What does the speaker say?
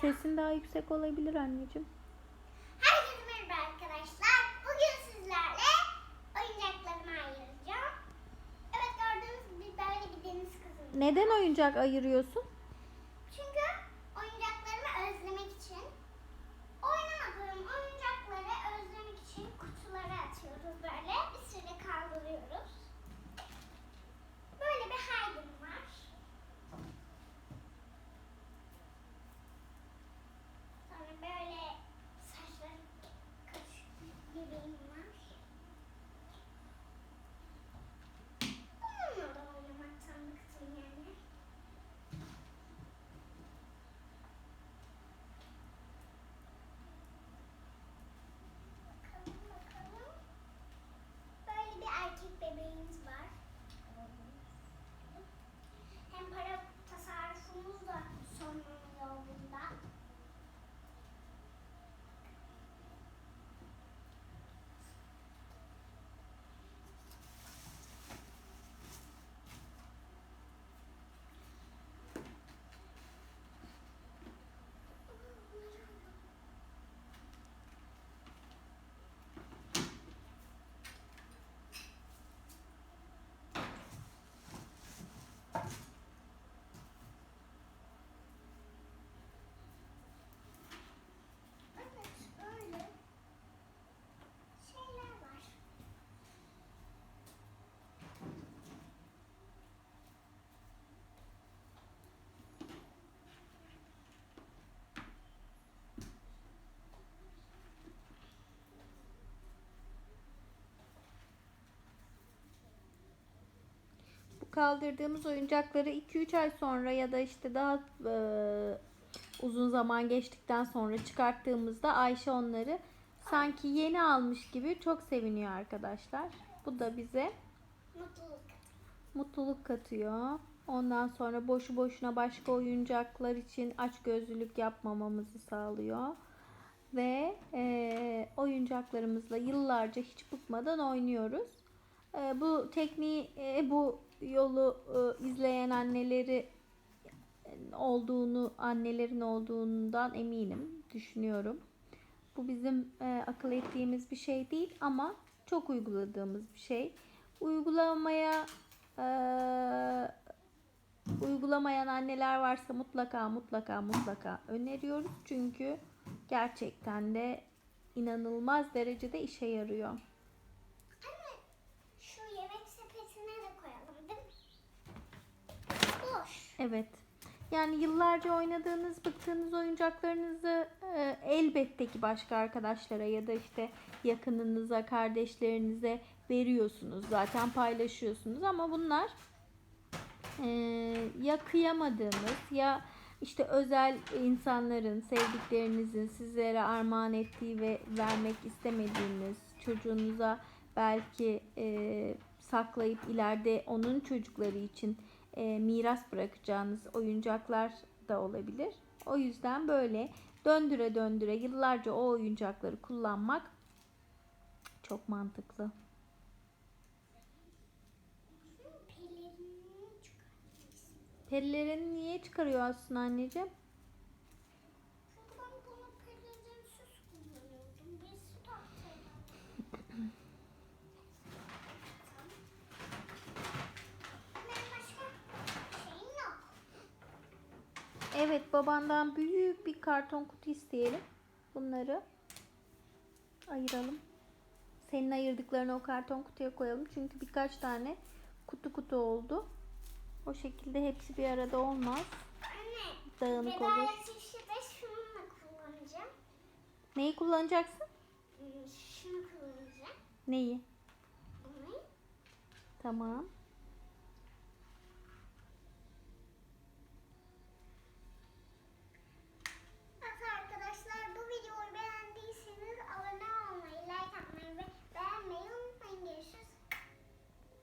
Sesin daha yüksek olabilir anneciğim. Herkese merhaba arkadaşlar. Bugün sizlerle oyuncaklarımı ayıracağım. Evet gördüğünüz gibi böyle bir deniz kızı. Neden oyuncak ayırıyorsun? Kaldırdığımız oyuncakları 2-3 ay sonra ya da işte daha e, uzun zaman geçtikten sonra çıkarttığımızda Ayşe onları sanki yeni almış gibi çok seviniyor arkadaşlar. Bu da bize Mutluluk. katıyor. Ondan sonra boşu boşuna başka oyuncaklar için açgözlülük yapmamamızı sağlıyor. Ve e, oyuncaklarımızla yıllarca hiç bıkmadan oynuyoruz. E, bu tekniği, e, bu yolu e, izleyen anneleri olduğunu, annelerin olduğundan eminim, düşünüyorum. Bu bizim e, akıl ettiğimiz bir şey değil ama çok uyguladığımız bir şey. Uygulamaya e, uygulamayan anneler varsa mutlaka mutlaka mutlaka öneriyoruz. Çünkü gerçekten de inanılmaz derecede işe yarıyor. Anne, şu yemek sepetine de koyalım değil mi? Boş. Evet. Yani yıllarca oynadığınız, bıktığınız oyuncaklarınızı e, elbette ki başka arkadaşlara ya da işte yakınınıza, kardeşlerinize veriyorsunuz. Zaten paylaşıyorsunuz ama bunlar e, ya kıyamadığınız ya işte özel insanların, sevdiklerinizin sizlere armağan ettiği ve vermek istemediğiniz çocuğunuza belki e, saklayıp ileride onun çocukları için e, miras bırakacağınız oyuncaklar da olabilir. O yüzden böyle döndüre döndüre yıllarca o oyuncakları kullanmak çok mantıklı. Perilerini niye çıkarıyorsun anneciğim? Çünkü ben bunu pelerinsiz kullanıyordum. Bir su taktıydım. Benim başka şeyim yok. Evet babandan büyük bir karton kutu isteyelim. Bunları ayıralım. Senin ayırdıklarını o karton kutuya koyalım. Çünkü birkaç tane kutu kutu oldu. O şekilde hepsi bir arada olmaz. Anne, Dağınık olur. de şununla kullanacağım. Neyi kullanacaksın? Hmm, Şunu kullanacağım. Neyi? Bunu. Tamam.